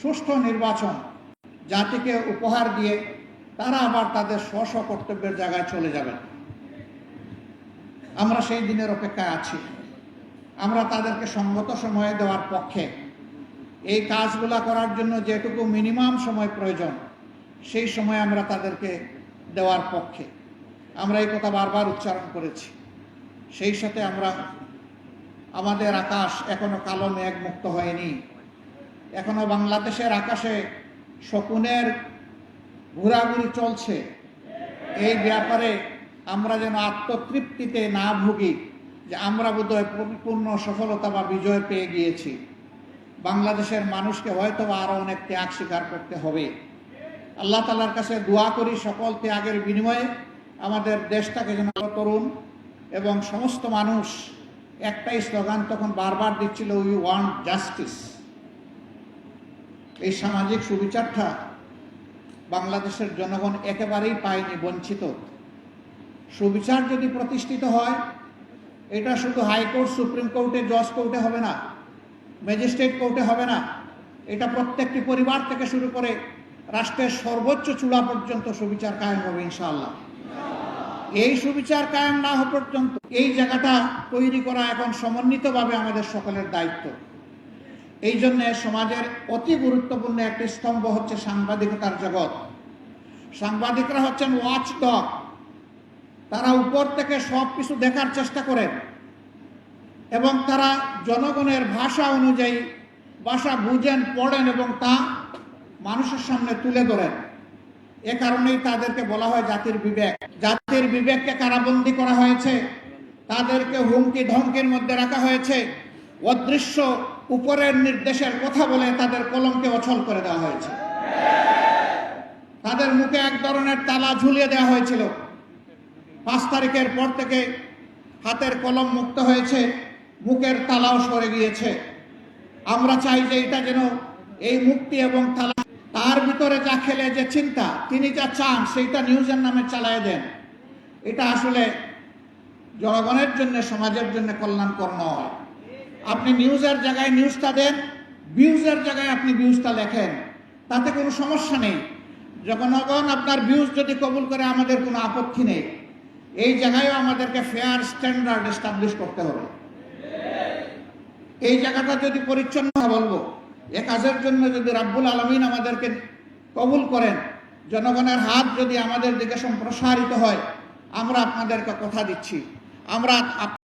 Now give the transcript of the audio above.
সুষ্ঠু নির্বাচন, জাতিকে উপহার দিয়ে তারা আবার তাদের স্ব স্ব কর্তব্যের জায়গায় চলে যাবেন। আমরা সেই দিনের অপেক্ষায় আছি। আমরা তাদেরকে সঙ্গত সময়ে দেওয়ার পক্ষে এই কাজগুলা করার জন্য যেটুকু মিনিমাম সময় প্রয়োজন, সেই সময় আমরা তাদেরকে দেওয়ার পক্ষে। আমরা এই কথা বারবার উচ্চারণ করেছি। সেই সাথে আমরা, আমাদের আকাশ এখনও কালো মেঘ মুক্ত হয়নি। এখনও বাংলাদেশের আকাশে শকুনের ঘোরাঘুরি চলছে। এই ব্যাপারে আমরা যেন আত্মতৃপ্তিতে না ভুগি যে আমরা বোধহয় পরিপূর্ণ সফলতা বা বিজয় পেয়ে গিয়েছি। বাংলাদেশের মানুষকে হয়তো আরও অনেক ত্যাগ স্বীকার করতে হবে। আল্লাহ তালার কাছে দোয়া করি সকল ত্যাগের বিনিময়ে আমাদের দেশটাকে যেন তরুণ এবং সমস্ত মানুষ একটাই স্লোগান তখন বারবার দিচ্ছিল উই ওয়ান্ট জাস্টিস এই সামাজিক সুবিচারটা বাংলাদেশের জনগণ একেবারেই পায়নি, বঞ্চিত। সুবিচার যদি প্রতিষ্ঠিত হয়, এটা শুধু হাইকোর্ট, সুপ্রিম কোর্টে, জজ কোর্টে হবে না, ম্যাজিস্ট্রেট কোর্টে হবে না, এটা প্রত্যেকটি পরিবার থেকে শুরু করে রাষ্ট্রের সর্বোচ্চ চূড়া পর্যন্ত সুবিচার কায়েম হবে, ইনশাআল্লাহ। এই সুবিচার কায়েম না হওয়া পর্যন্ত এই জায়গাটা তৈরি করা এখন সমন্বিতভাবে আমাদের সকলের দায়িত্ব। এই জন্য সমাজের অতি গুরুত্বপূর্ণ একটি স্তম্ভ হচ্ছে সাংবাদিকতার জগৎ। সাংবাদিকরা হচ্ছেন ওয়াচ ডগ তারা উপর থেকে সব কিছু দেখার চেষ্টা করেন। এবং তারা জনগণের ভাষা অনুযায়ী ভাষা বুঝেন, পড়েন এবং তা মানুষের সামনে তুলে ধরেন। এ কারণেই তাদেরকে বলা হয় জাতির বিবেক। জাতির বিবেককে কারাবন্দী করা হয়েছে। তাদেরকে হুমকি ধমকির মধ্যে রাখা হয়েছে। অদৃশ্য উপরের নির্দেশের কথা বলে তাদের কলমকে অচল করে দেওয়া হয়েছে। তাদের মুখে এক ধরনের তালা ঝুলিয়ে দেওয়া হয়েছিল। পাঁচ তারিখের পর থেকে হাতের কলম মুক্ত হয়েছে, মুখের তালাও সরে গিয়েছে। আমরা চাই যে এটা যেন এই মুক্তি এবং তালা তার ভিতরে যা খেলে যে চিন্তা, তিনি যা চান সেইটা নিউজের নামে চালায় দেন। এটা আসলে জনগণের জন্য, সমাজের জন্য কল্যাণকর নয়। আপনি নিউজের জায়গায় নিউজটা দেন ভিউজের জায়গায় আপনি ভিউজটা লেখেন। তাতে কোনো সমস্যা নেই। জনগণ আপনার ভিউজ যদি কবুল করে, আমাদের কোনো আপত্তি নেই। এই জায়গায়ও আমাদেরকে ফেয়ার স্ট্যান্ডার্ড এস্টাবলিশ করতে হবে। এই জায়গাটা যদি পরিচ্ছন্ন বলব, এ কাজের জন্য যদি রাব্বুল আলমিন আমাদেরকে কবুল করেন, জনগণের হাত যদি আমাদের দিকে সম্প্রসারিত হয়, আমরা আপনাদেরকে কথা দিচ্ছি। আমরা